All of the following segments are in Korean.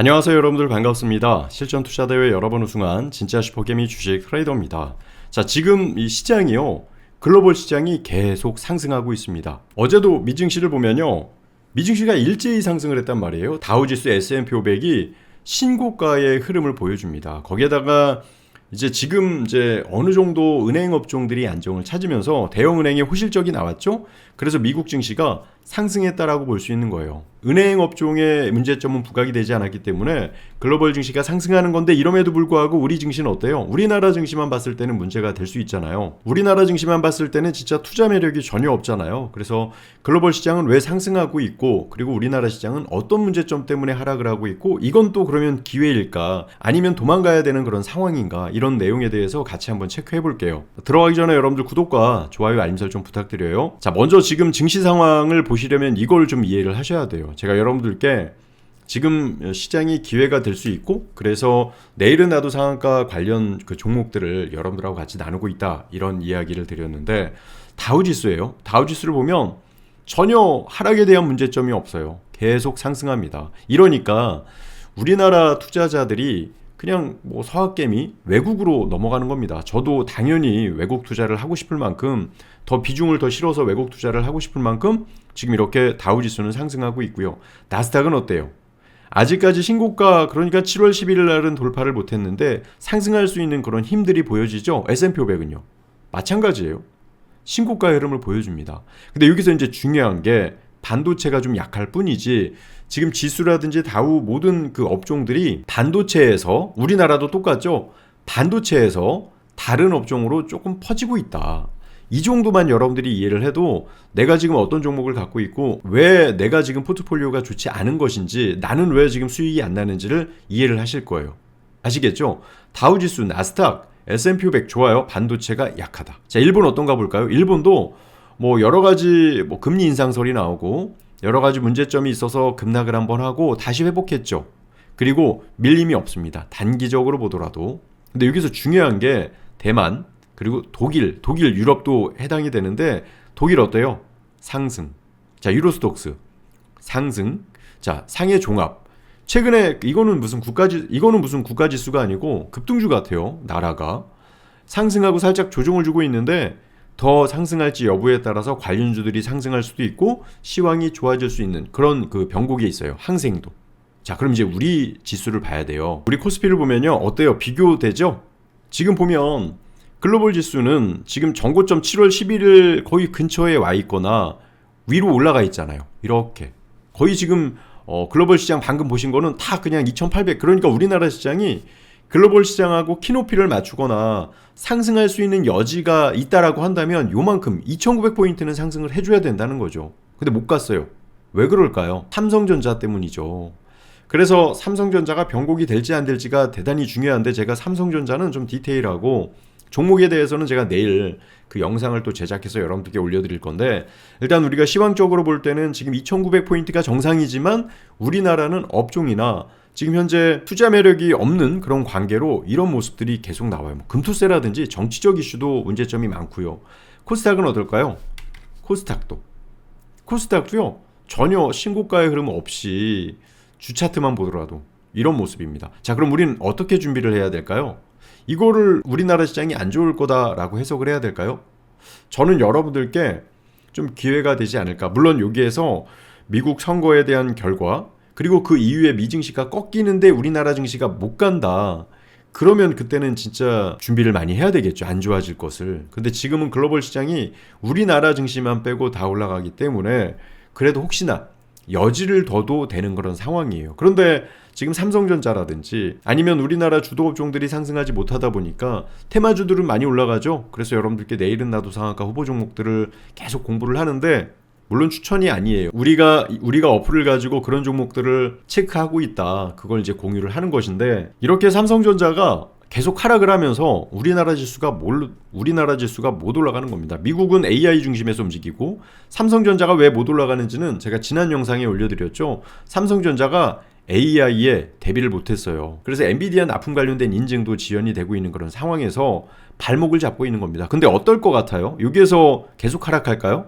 안녕하세요 여러분들 반갑습니다. 실전 투자 대회 여러 번 우승한 진짜 슈퍼게임이 주식 트레이더입니다. 자 지금 이 시장이요 글로벌 시장이 계속 상승하고 있습니다. 어제도 미증시를 보면요 미증시가 일제히 상승을 했단 말이에요. 다우지수 S&P 500이 신고가의 흐름을 보여줍니다. 거기에다가 이제 지금 이제 어느 정도 은행 업종들이 안정을 찾으면서 대형 은행의 호실적이 나왔죠. 그래서 미국 증시가 상승했다라고 볼 수 있는 거예요. 은행 업종의 문제점은 부각이 되지 않았기 때문에 글로벌 증시가 상승하는 건데 이럼에도 불구하고 우리 증시는 어때요? 우리나라 증시만 봤을 때는 문제가 될 수 있잖아요. 우리나라 증시만 봤을 때는 진짜 투자 매력이 전혀 없잖아요. 그래서 글로벌 시장은 왜 상승하고 있고 그리고 우리나라 시장은 어떤 문제점 때문에 하락을 하고 있고 이건 또 그러면 기회일까 아니면 도망가야 되는 그런 상황인가 이런 내용에 대해서 같이 한번 체크해 볼게요. 들어가기 전에 여러분들 구독과 좋아요 알림 설정 부탁드려요. 자, 먼저 지금 증시 상황을 보시려면 이걸 좀 이해를 하셔야 돼요. 제가 여러분들께 지금 시장이 기회가 될 수 있고 그래서 내일은 나도 상한가 관련 그 종목들을 여러분들하고 같이 나누고 있다 이런 이야기를 드렸는데 다우지수예요. 다우지수를 보면 전혀 하락에 대한 문제점이 없어요. 계속 상승합니다. 이러니까 우리나라 투자자들이 그냥 뭐 서학개미 외국으로 넘어가는 겁니다. 저도 당연히 외국 투자를 하고 싶을 만큼 더 비중을 더 실어서 외국 투자를 하고 싶을 만큼 지금 이렇게 다우 지수는 상승하고 있고요. 나스닥은 어때요? 아직까지 신고가 그러니까 7월 11일 날은 돌파를 못 했는데 상승할 수 있는 그런 힘들이 보여지죠. S&P 500은요. 마찬가지예요. 신고가 흐름을 보여줍니다. 근데 여기서 이제 중요한 게 반도체가 좀 약할 뿐이지 지금 지수라든지 다우 모든 그 업종들이 반도체에서 우리나라도 똑같죠. 반도체에서 다른 업종으로 조금 퍼지고 있다. 이 정도만 여러분들이 이해를 해도 내가 지금 어떤 종목을 갖고 있고 왜 내가 지금 포트폴리오가 좋지 않은 것인지 나는 왜 지금 수익이 안 나는지를 이해를 하실 거예요. 아시겠죠? 다우지수, 나스닥, S&P 500 좋아요. 반도체가 약하다. 자, 일본 어떤가 볼까요? 일본도 뭐 여러 가지 뭐 금리 인상설이 나오고 여러 가지 문제점이 있어서 급락을 한번 하고 다시 회복했죠. 그리고 밀림이 없습니다. 단기적으로 보더라도. 근데 여기서 중요한 게 대만 그리고 독일, 독일, 유럽도 해당이 되는데 독일 어때요? 상승. 자, 유로스톡스 상승. 자, 상해 종합. 최근에 이거는 무슨 국가지 이거는 무슨 국가 지수가 아니고 급등주 같아요. 나라가 상승하고 살짝 조정을 주고 있는데 더 상승할지 여부에 따라서 관련주들이 상승할 수도 있고 시황이 좋아질 수 있는 그런 그 변곡이 있어요. 항생도. 자, 그럼 이제 우리 지수를 봐야 돼요. 우리 코스피를 보면요. 어때요? 비교되죠? 지금 보면 글로벌 지수는 지금 전고점 7월 11일 거의 근처에 와 있거나 위로 올라가 있잖아요. 이렇게. 거의 지금 어, 글로벌 시장 방금 보신 거는 다 그냥 2800. 그러니까 우리나라 시장이 글로벌 시장하고 키높이를 맞추거나 상승할 수 있는 여지가 있다라고 한다면 요만큼 2900포인트는 상승을 해줘야 된다는 거죠. 근데 못 갔어요. 왜 그럴까요? 삼성전자 때문이죠. 그래서 삼성전자가 변곡이 될지 안 될지가 대단히 중요한데 제가 삼성전자는 좀 디테일하고 종목에 대해서는 제가 내일 그 영상을 또 제작해서 여러분들께 올려드릴 건데 일단 우리가 시황적으로 볼 때는 지금 2,900포인트가 정상이지만 우리나라는 업종이나 지금 현재 투자 매력이 없는 그런 관계로 이런 모습들이 계속 나와요. 뭐 금투세라든지 정치적 이슈도 문제점이 많고요. 코스닥은 어떨까요? 코스닥도 코스닥도요 전혀 신고가의 흐름 없이 주차트만 보더라도 이런 모습입니다. 자 그럼 우리는 어떻게 준비를 해야 될까요? 이거를 우리나라 시장이 안 좋을 거다라고 해석을 해야 될까요? 저는 여러분들께 좀 기회가 되지 않을까. 물론 여기에서 미국 선거에 대한 결과 그리고 그 이후에 미 증시가 꺾이는데 우리나라 증시가 못 간다. 그러면 그때는 진짜 준비를 많이 해야 되겠죠. 안 좋아질 것을. 근데 지금은 글로벌 시장이 우리나라 증시만 빼고 다 올라가기 때문에 그래도 혹시나 여지를 둬도 되는 그런 상황이에요. 그런데 지금 삼성전자라든지 아니면 우리나라 주도 업종들이 상승하지 못하다 보니까 테마주들은 많이 올라가죠. 그래서 여러분들께 내일은 나도 상한가 후보 종목들을 계속 공부를 하는데 물론 추천이 아니에요. 우리가 우리가 어플을 가지고 그런 종목들을 체크하고 있다. 그걸 이제 공유를 하는 것인데 이렇게 삼성전자가 계속 하락을 하면서 우리나라 지수가 뭘 우리나라 지수가 못 올라가는 겁니다. 미국은 AI 중심에서 움직이고 삼성전자가 왜 못 올라가는지는 제가 지난 영상에 올려드렸죠. 삼성전자가 AI에 대비를 못했어요. 그래서 엔비디아 납품 관련된 인증도 지연이 되고 있는 그런 상황에서 발목을 잡고 있는 겁니다. 근데 어떨 것 같아요? 여기에서 계속 하락할까요?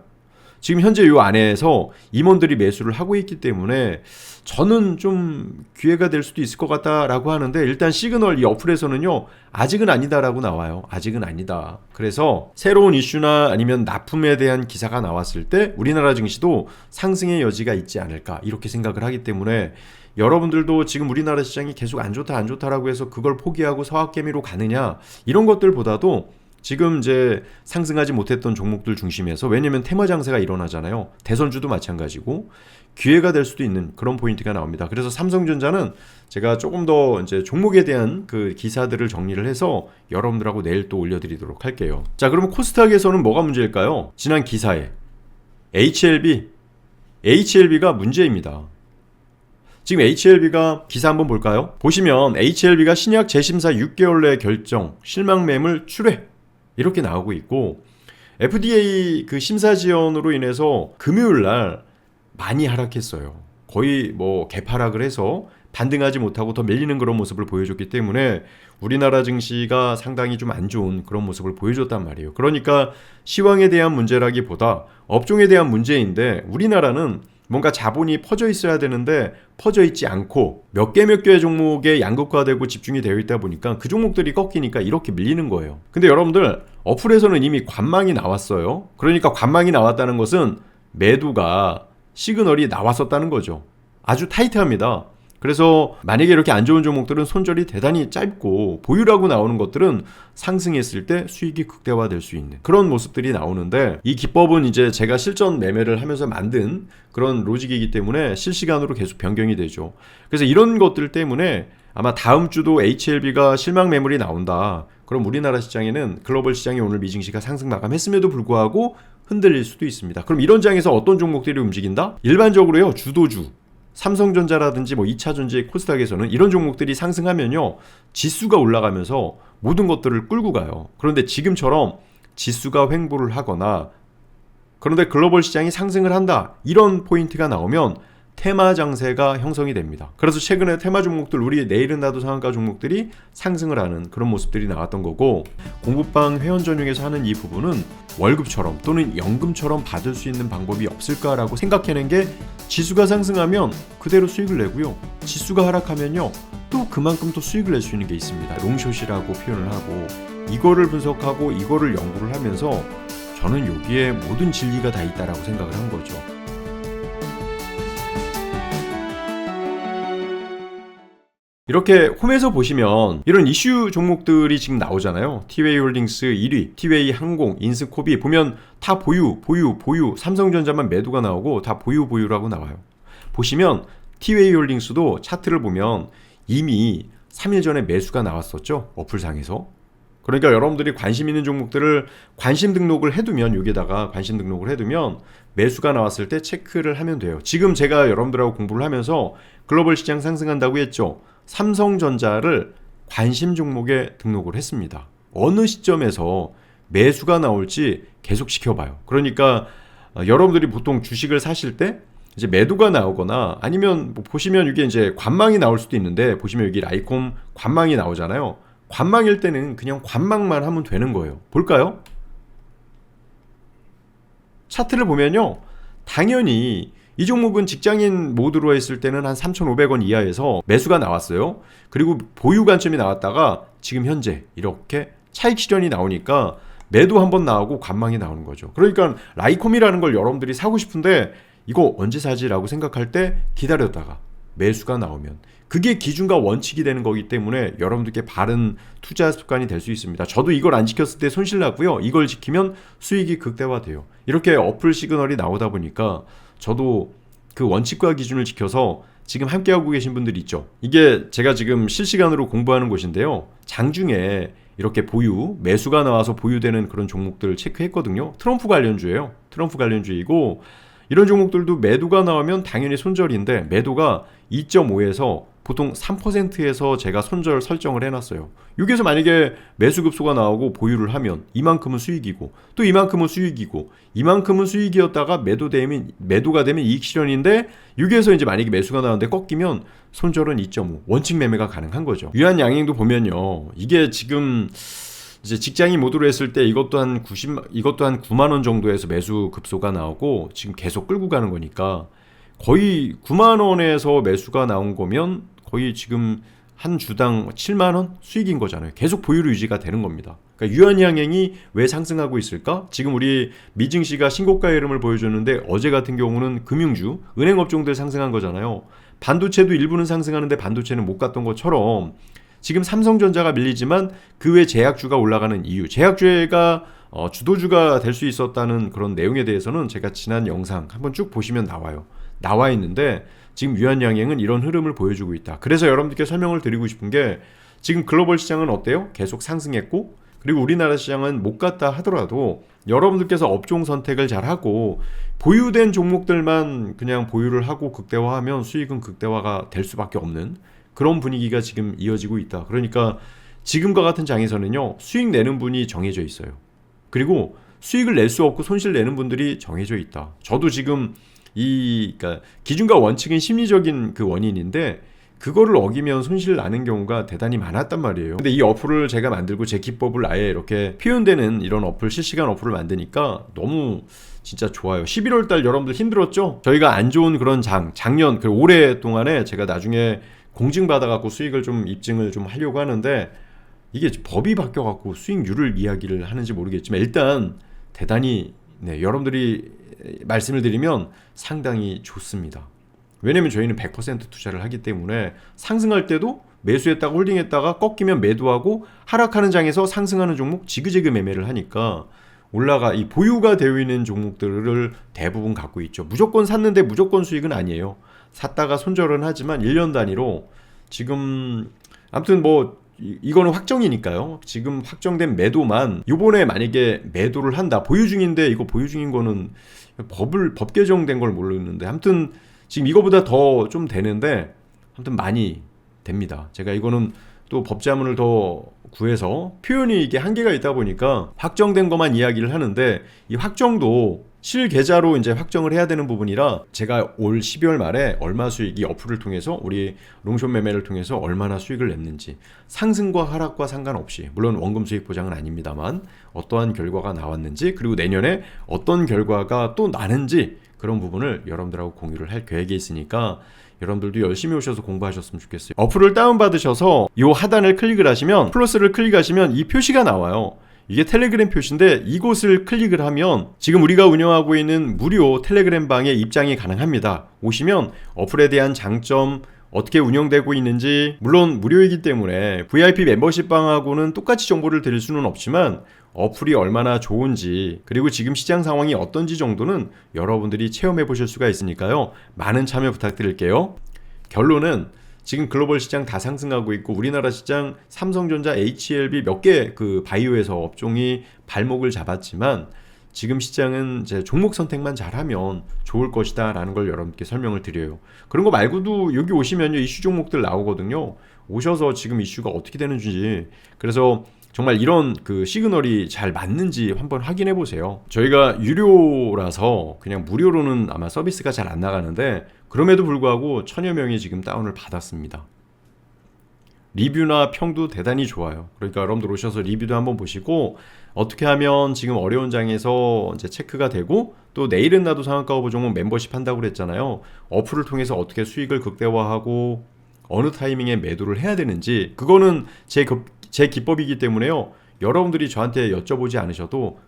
지금 현재 이 안에서 임원들이 매수를 하고 있기 때문에 저는 좀 기회가 될 수도 있을 것 같다라고 하는데 일단 시그널 이 어플에서는요 아직은 아니다라고 나와요. 아직은 아니다. 그래서 새로운 이슈나 아니면 납품에 대한 기사가 나왔을 때 우리나라 증시도 상승의 여지가 있지 않을까 이렇게 생각을 하기 때문에 여러분들도 지금 우리나라 시장이 계속 안 좋다 안 좋다라고 해서 그걸 포기하고 서학개미로 가느냐 이런 것들보다도 지금 이제 상승하지 못했던 종목들 중심에서 왜냐면 테마 장세가 일어나잖아요. 대선주도 마찬가지고 기회가 될 수도 있는 그런 포인트가 나옵니다. 그래서 삼성전자는 제가 조금 더 이제 종목에 대한 그 기사들을 정리를 해서 여러분들하고 내일 또 올려드리도록 할게요. 자, 그러면 코스닥에서는 뭐가 문제일까요? 지난 기사에 HLB, HLB가 문제입니다. 지금 HLB가 기사 한번 볼까요? 보시면 HLB가 신약 재심사 6개월 내 결정, 실망 매물 출회 이렇게 나오고 있고 FDA 그 심사 지연으로 인해서 금요일 날 많이 하락했어요. 거의 뭐 개파락을 해서 반등하지 못하고 더 밀리는 그런 모습을 보여줬기 때문에 우리나라 증시가 상당히 좀 안 좋은 그런 모습을 보여줬단 말이에요. 그러니까 시황에 대한 문제라기보다 업종에 대한 문제인데 우리나라는 뭔가 자본이 퍼져 있어야 되는데 퍼져 있지 않고 몇 개 몇 개의 종목에 양극화되고 집중이 되어 있다 보니까 그 종목들이 꺾이니까 이렇게 밀리는 거예요. 근데 여러분들 어플에서는 이미 관망이 나왔어요. 그러니까 관망이 나왔다는 것은 매도가 시그널이 나왔었다는 거죠. 아주 타이트합니다. 그래서 만약에 이렇게 안 좋은 종목들은 손절이 대단히 짧고 보유라고 나오는 것들은 상승했을 때 수익이 극대화될 수 있는 그런 모습들이 나오는데 이 기법은 이제 제가 실전 매매를 하면서 만든 그런 로직이기 때문에 실시간으로 계속 변경이 되죠. 그래서 이런 것들 때문에 아마 다음 주도 HLB가 실망 매물이 나온다. 그럼 우리나라 시장에는 글로벌 시장이 오늘 미증시가 상승 마감했음에도 불구하고 흔들릴 수도 있습니다. 그럼 이런 장에서 어떤 종목들이 움직인다? 일반적으로요, 주도주. 삼성전자라든지 뭐 2차전지 코스닥에서는 이런 종목들이 상승하면요. 지수가 올라가면서 모든 것들을 끌고 가요. 그런데 지금처럼 지수가 횡보를 하거나 그런데 글로벌 시장이 상승을 한다. 이런 포인트가 나오면 테마 장세가 형성이 됩니다. 그래서 최근에 테마 종목들 우리 내일은 나도 상한가 종목들이 상승을 하는 그런 모습들이 나왔던 거고 공부방 회원 전용에서 하는 이 부분은 월급처럼 또는 연금처럼 받을 수 있는 방법이 없을까라고 생각해낸 게 지수가 상승하면 그대로 수익을 내고요. 지수가 하락하면요. 또 그만큼 또 수익을 낼 수 있는 게 있습니다. 롱숏이라고 표현을 하고 이거를 분석하고 이거를 연구를 하면서 저는 여기에 모든 진리가 다 있다라고 생각을 한 거죠. 이렇게 홈에서 보시면 이런 이슈 종목들이 지금 나오잖아요. 티웨이 홀딩스 1위, 티웨이 항공, 인스코비 보면 다 보유, 보유, 보유. 삼성전자만 매도가 나오고 다 보유, 보유라고 나와요. 보시면 티웨이 홀딩스도 차트를 보면 이미 3일 전에 매수가 나왔었죠. 어플상에서. 그러니까 여러분들이 관심 있는 종목들을 관심 등록을 해두면 여기다가 관심 등록을 해두면 매수가 나왔을 때 체크를 하면 돼요. 지금 제가 여러분들하고 공부를 하면서 글로벌 시장 상승한다고 했죠. 삼성전자를 관심 종목에 등록을 했습니다. 어느 시점에서 매수가 나올지 계속 지켜봐요. 그러니까 어, 여러분들이 보통 주식을 사실 때 이제 매도가 나오거나 아니면 뭐 보시면 이게 이제 관망이 나올 수도 있는데 보시면 여기 라이콤 관망이 나오잖아요. 관망일 때는 그냥 관망만 하면 되는 거예요. 볼까요? 차트를 보면요. 당연히 이 종목은 직장인 모드로 했을 때는 한 3,500원 이하에서 매수가 나왔어요. 그리고 보유 관점이 나왔다가 지금 현재 이렇게 차익 실현이 나오니까 매도 한번 나오고 관망이 나오는 거죠. 그러니까 라이콤이라는 걸 여러분들이 사고 싶은데 이거 언제 사지라고 생각할 때 기다렸다가 매수가 나오면 그게 기준과 원칙이 되는 거기 때문에 여러분들께 바른 투자 습관이 될 수 있습니다. 저도 이걸 안 지켰을 때 손실 나고요. 이걸 지키면 수익이 극대화돼요. 이렇게 어플 시그널이 나오다 보니까 저도 그 원칙과 기준을 지켜서 지금 함께하고 계신 분들 있죠. 이게 제가 지금 실시간으로 공부하는 곳인데요. 장중에 이렇게 보유, 매수가 나와서 보유되는 그런 종목들을 체크했거든요. 트럼프 관련주예요. 트럼프 관련주이고 이런 종목들도 매도가 나오면 당연히 손절인데 매도가 2.5에서 보통 3%에서 제가 손절 설정을 해놨어요. 여기에서 만약에 매수 급소가 나오고 보유를 하면 이만큼은 수익이고 또 이만큼은 수익이고 이만큼은 수익이었다가 매도되면 매도가 되면 이익 실현인데 여기에서 이제 만약에 매수가 나오는데 꺾이면 손절은 2.5 원칙 매매가 가능한 거죠. 유한 양행도 보면요. 이게 지금 이제 직장인 모드로 했을 때 이것도 한 90, 이것도 한 9만 원 정도에서 매수 급소가 나오고 지금 계속 끌고 가는 거니까 거의 9만 원에서 매수가 나온 거면 거의 지금 한 주당 7만 원 수익인 거잖아요. 계속 보유로 유지가 되는 겁니다. 그러니까 유한 양행이 왜 상승하고 있을까? 지금 우리 미증 씨가 신고가의 흐름을 보여줬는데 어제 같은 경우는 금융주, 은행 업종들 상승한 거잖아요. 반도체도 일부는 상승하는데 반도체는 못 갔던 것처럼 지금 삼성전자가 밀리지만 그 외 제약주가 올라가는 이유, 제약주가 어, 주도주가 될 수 있었다는 그런 내용에 대해서는 제가 지난 영상 한번 쭉 보시면 나와요. 나와 있는데 지금 유한양행은 이런 흐름을 보여주고 있다. 그래서 여러분들께 설명을 드리고 싶은 게 지금 글로벌 시장은 어때요? 계속 상승했고 그리고 우리나라 시장은 못 갔다 하더라도 여러분들께서 업종 선택을 잘 하고 보유된 종목들만 그냥 보유를 하고 극대화하면 수익은 극대화가 될 수밖에 없는 그런 분위기가 지금 이어지고 있다. 그러니까 지금과 같은 장에서는요, 수익 내는 분이 정해져 있어요. 그리고 수익을 낼 수 없고 손실 내는 분들이 정해져 있다. 저도 지금 이 그러니까 기준과 원칙은 심리적인 그 원인인데 그거를 어기면 손실 나는 경우가 대단히 많았단 말이에요. 근데 이 어플을 제가 만들고 제 기법을 아예 이렇게 표현되는 이런 어플 실시간 어플을 만드니까 너무 진짜 좋아요. 11월 달 여러분들 힘들었죠? 저희가 안 좋은 그런 장, 작년 그 올해 동안에 제가 나중에 공증 받아 갖고 수익을 좀 입증을 좀 하려고 하는데 이게 법이 바뀌어 갖고 수익률을 이야기를 하는지 모르겠지만 일단 대단히 네, 여러분들이 말씀을 드리면 상당히 좋습니다. 왜냐면 저희는 100% 투자를 하기 때문에 상승할 때도 매수했다가 홀딩했다가 꺾이면 매도하고 하락하는 장에서 상승하는 종목 지그재그 매매를 하니까 올라가 이 보유가 되어 있는 종목들을 대부분 갖고 있죠. 무조건 샀는데 무조건 수익은 아니에요. 샀다가 손절은 하지만 1년 단위로 지금 아무튼 뭐 이, 거는 확정이니까요. 지금 확정된 매도만 요번에 만약에 매도를 한다. 보유 중인데 이거 보유 중인 거는 법을 법 개정된 걸 모르는데 아무튼 지금 이거보다 더 좀 되는데 아무튼 많이 됩니다. 제가 이거는 또 법자문을 더 구해서 표현이 이게 한계가 있다 보니까 확정된 것만 이야기를 하는데 이 확정도 실계좌로 이제 확정을 해야 되는 부분이라 제가 올 12월 말에 얼마 수익이 어플을 통해서 우리 롱숏 매매를 통해서 얼마나 수익을 냈는지 상승과 하락과 상관없이 물론 원금 수익 보장은 아닙니다만 어떠한 결과가 나왔는지 그리고 내년에 어떤 결과가 또 나는지 그런 부분을 여러분들하고 공유를 할 계획이 있으니까 여러분들도 열심히 오셔서 공부하셨으면 좋겠어요. 어플을 다운받으셔서 이 하단을 클릭을 하시면 플러스를 클릭하시면 이 표시가 나와요. 이게 텔레그램 표시인데 이곳을 클릭을 하면 지금 우리가 운영하고 있는 무료 텔레그램 방에 입장이 가능합니다. 오시면 어플에 대한 장점, 어떻게 운영되고 있는지 물론 무료이기 때문에 VIP 멤버십 방하고는 똑같이 정보를 드릴 수는 없지만 어플이 얼마나 좋은지 그리고 지금 시장 상황이 어떤지 정도는 여러분들이 체험해 보실 수가 있으니까요. 많은 참여 부탁드릴게요. 결론은 지금 글로벌 시장 다 상승하고 있고 우리나라 시장 삼성전자, HLB 몇 개 그 바이오에서 업종이 발목을 잡았지만 지금 시장은 이제 종목 선택만 잘하면 좋을 것이다 라는 걸 여러분께 설명을 드려요. 그런 거 말고도 여기 오시면요 이슈 종목들 나오거든요. 오셔서 지금 이슈가 어떻게 되는지 그래서 정말 이런 그 시그널이 잘 맞는지 한번 확인해 보세요. 저희가 유료라서 그냥 무료로는 아마 서비스가 잘 안 나가는데 그럼에도 불구하고 천여 명이 지금 다운을 받았습니다. 리뷰나 평도 대단히 좋아요. 그러니까 여러분들 오셔서 리뷰도 한번 보시고 어떻게 하면 지금 어려운 장에서 이제 체크가 되고 또 내일은 나도 상한가 보종목 멤버십 한다고 그랬잖아요. 어플을 통해서 어떻게 수익을 극대화하고 어느 타이밍에 매도를 해야 되는지 그거는 제, 제 기법이기 때문에요. 여러분들이 저한테 여쭤보지 않으셔도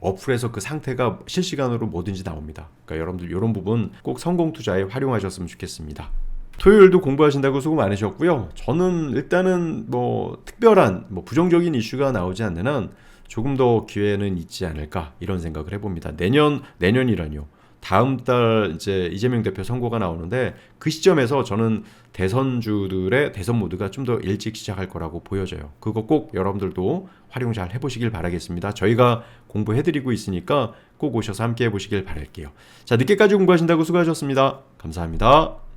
어플에서 그 상태가 실시간으로 뭐든지 나옵니다. 그러니까 여러분들 이런 부분 꼭 성공 투자에 활용하셨으면 좋겠습니다. 토요일도 공부하신다고 수고 많으셨고요. 저는 일단은 뭐 특별한 뭐 부정적인 이슈가 나오지 않는 한 조금 더 기회는 있지 않을까 이런 생각을 해봅니다. 내년 내년이라뇨. 다음 달 이제 이재명 대표 선거가 나오는데 그 시점에서 저는 대선주들의 대선 모드가 좀 더 일찍 시작할 거라고 보여져요. 그거 꼭 여러분들도 활용 잘 해보시길 바라겠습니다. 저희가 공부해드리고 있으니까 꼭 오셔서 함께 해보시길 바랄게요. 자, 늦게까지 공부하신다고 수고하셨습니다. 감사합니다.